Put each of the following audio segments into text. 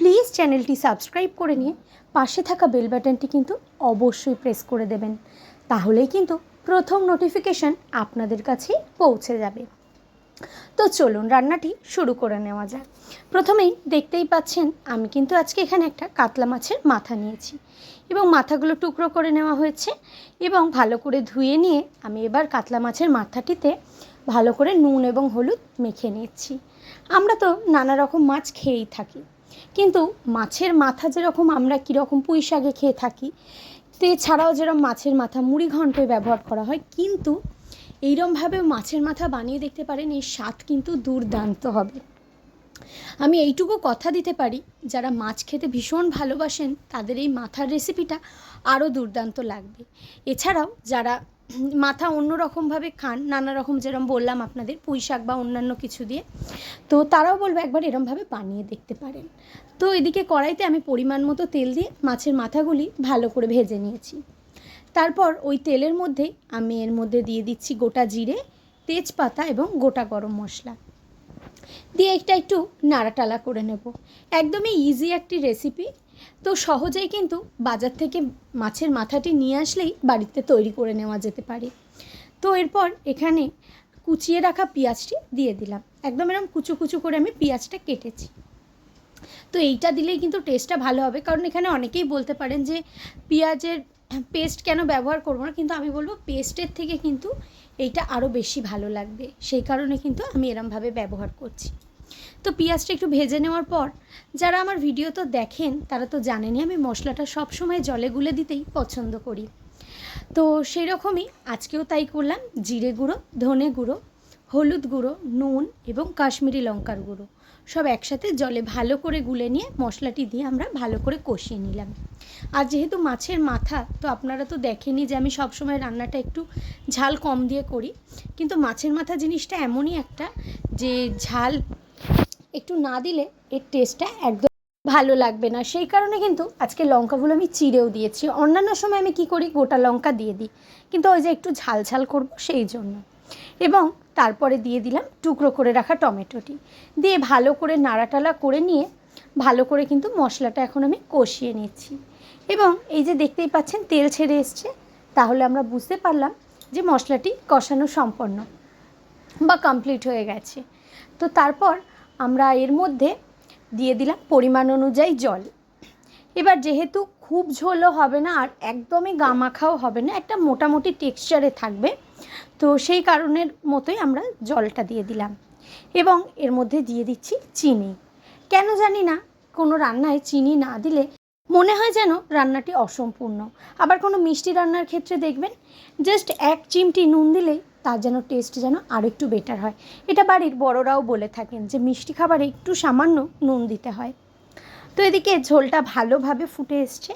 Please চ্যানেলটি subscribe করে নিয়ে পাশে থাকা বেল বাটনটি কিন্তু অবশ্যই প্রেস করে দেবেন। তাহলেই কিন্তু প্রথম নোটিফিকেশান আপনাদের কাছেই পৌঁছে যাবে। তো চলুন রান্নাটি শুরু করে নেওয়া যাক। প্রথমেই দেখতেই পাচ্ছেন, আমি কিন্তু আজকে এখানে একটা কাতলা মাছের মাথা নিয়েছি এবং মাথাগুলো টুকরো করে নেওয়া হয়েছে এবং ভালো করে ধুয়ে নিয়ে আমি এবার কাতলা মাছের মাথাটিতে ভালো করে নুন এবং হলুদ মেখে নিচ্ছি। আমরা তো নানা রকম মাছ খেয়েই থাকি। কিন্তু মাছের মাথা যেরকম আমরা কীরকম পুঁই শাকে খেয়ে থাকি, এছাড়াও যেরকম মাছের মাথা মুড়ি ঘন্টয় ব্যবহার করা হয়, কিন্তু এইরমভাবে মাছের মাথা বানিয়ে দেখতে পারেন, এর স্বাদ কিন্তু দুর্দান্ত হবে। আমি এইটুকু কথা দিতে পারি, যারা মাছ খেতে ভীষণ ভালোবাসেন, তাদের এই মাথার রেসিপিটা আরও দুর্দান্ত লাগবে। এছাড়াও যারা মাথা অন্য রকমভাবে খান নানা রকম যেরকম বললাম আপনাদের পুঁই শাক বা অন্যান্য কিছু দিয়ে। তো তারাও বলব একবার এরমভাবে বানিয়ে দেখতে পারেন। তো এদিকে কড়াইতে আমি পরিমাণ মতো তেল দিয়ে মাছের মাথাগুলি ভালো করে ভেজে নিয়েছি। তারপর ওই তেলের মধ্যে আমি এর মধ্যে দিয়ে দিচ্ছি গোটা জিরে, তেজপাতা এবং গোটা গরম মশলা। দিয়ে একটা একটু নাড়াটালা করে নেব। একদমই ইজি একটি রেসিপি তো সহজেই কিন্তু বাজার থেকে মাছের মাথাটি নিয়ে আসলেই বাড়িতে তৈরি করে নেওয়া যেতে পারে। তো এরপর এখানে কুচিয়ে রাখা পেঁয়াজটি দিয়ে দিলাম। একদম এরকম কুচু কুচু করে আমি পেঁয়াজটা কেটেছি। তো এইটা দিলেই কিন্তু টেস্টটা ভালো হবে। কারণ এখানে অনেকেই বলতে পারেন যে, পেঁয়াজের পেস্ট কেন ব্যবহার করব না? কিন্তু আমি বলব পেস্টের থেকে কিন্তু এইটা আরও বেশি ভালো লাগবে। সেই কারণে কিন্তু আমি এরমভাবে ব্যবহার করছি। তো পেঁয়াজটা একটু ভেজে নেওয়ার পর, যারা আমার ভিডিও তো দেখেন, তারা তো জানেনই আমি মশলাটা সব সময় জলে গুলে দিতেই পছন্দ করি। তো সেই রকমই আজকেও তাই করলাম, জিরে গুঁড়ো, ধনে গুঁড়ো, হলুদ গুঁড়ো, নুন এবং কাশ্মীরি লঙ্কার গুঁড়ো। সব একসাথে জলে ভালো করে গুলে নিয়ে মশলাটি দিয়ে আমরা ভালো করে কষিয়ে নিলাম। আর যেহেতু মাছের মাথা, তো আপনারা তো দেখেনি যে আমি সবসময় রান্নাটা একটু ঝাল কম দিয়ে করি। কিন্তু মাছের মাথা জিনিসটা এমনই একটা যে ঝাল একটু না দিলে এর টেস্টটা একদম ভালো লাগবে না। সেই কারণে কিন্তু আজকে লঙ্কাগুলো আমি চিড়েও দিয়েছি। অন্যান্য সময় আমি কি করি, গোটা লঙ্কা দিয়ে দিই। কিন্তু ওই যে একটু ঝাল ঝাল করব সেই জন্য। এবং তারপরে দিয়ে দিলাম টুকরো করে রাখা টমেটোটি। দিয়ে ভালো করে নাড়াটালা করে নিয়ে ভালো করে কিন্তু মশলাটা এখন আমি কষিয়ে নিচ্ছি। এবং এই যে দেখতেই পাচ্ছেন তেল ছেড়ে এসছে, তাহলে আমরা বুঝতে পারলাম যে মশলাটি কষানো সম্পন্ন বা কমপ্লিট হয়ে গেছে। তো তারপর আমরা এর মধ্যে দিয়ে দিলাম পরিমাণ অনুযায়ী জল। এবার যেহেতু খুব ঝোলও হবে না আর একদমই গামাখাও হবে না, একটা মোটামুটি টেক্সচারে থাকবে, তো সেই কারণের মতোই আমরা জলটা দিয়ে দিলাম। এবং এর মধ্যে দিয়ে দিচ্ছি চিনি। কেন জানি না, কোনো রান্নায় চিনি না দিলে মনে হয় যেন রান্নাটি অসম্পূর্ণ। আবার কোনো মিষ্টি রান্নার ক্ষেত্রে দেখবেন জাস্ট এক চিমটি নুন দিলেই তার যেন টেস্ট যেন আরও একটু বেটার হয়। এটা বাড়ির বড়রাও বলে থাকেন যে, মিষ্টি খাবারে একটু সামান্য নুন দিতে হয়। তো এদিকে ঝোলটা ভালোভাবে ফুটে এসছে।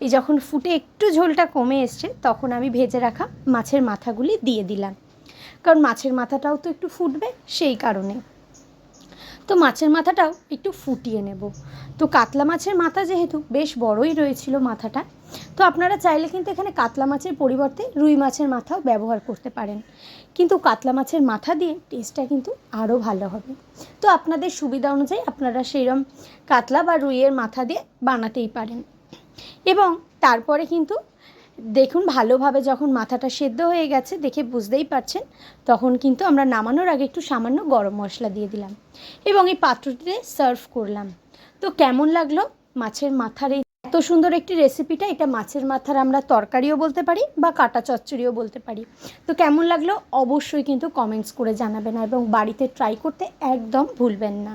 এই যখন ফুটে একটু ঝোলটা কমে এসছে, তখন আমি ভেজে রাখা মাছের মাথাগুলি দিয়ে দিলাম। কারণ মাছের মাথাটাও তো একটু ফুটবে সেই কারণে। তো মাছের মাথাটাও একটু ফুটিয়ে নেব। তো কাতলা মাছের মাথা যেহেতু বেশ বড়ই রয়েছিল মাথাটা, তো আপনারা চাইলে কিন্তু এখানে কাতলা মাছের পরিবর্তে রুই মাছের মাথাও ব্যবহার করতে পারেন। কিন্তু কাতলা মাছের মাথা দিয়ে টেস্টটা কিন্তু আরও ভালো হবে। তো আপনাদের সুবিধা অনুযায়ী আপনারা সেইরকম কাতলা বা রুইয়ের মাথা দিয়ে বানাতেই পারেন। এবং তারপরে কিন্তু দেখুন, ভালোভাবে যখন মাথাটা সেদ্ধ হয়ে গেছে, দেখে বুঝতেই পারছেন, তখন কিন্তু আমরা নামানোর আগে একটু সামান্য গরম মশলা দিয়ে দিলাম এবং এই পাত্রটিতে সার্ভ করলাম। তো কেমন লাগল মাছের মাথার এই এত সুন্দর একটি রেসিপিটা, এটা মাছের মাথার আমরা তরকারিও বলতে পারি বা কাটা চচ্চড়িও বলতে পারি। তো কেমন লাগল অবশ্যই কিন্তু কমেন্টস করে জানাবেন এবং বাড়িতে ট্রাই করতে একদম ভুলবেন না।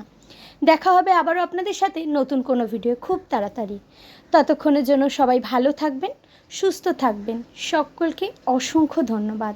দেখা হবে আবারও আপনাদের সাথে নতুন কোনো ভিডিও খুব তাড়াতাড়ি। ততক্ষণের জন্য সবাই ভালো থাকবেন সুস্থ থাকবেন। সকলকে অসংখ্য ধন্যবাদ।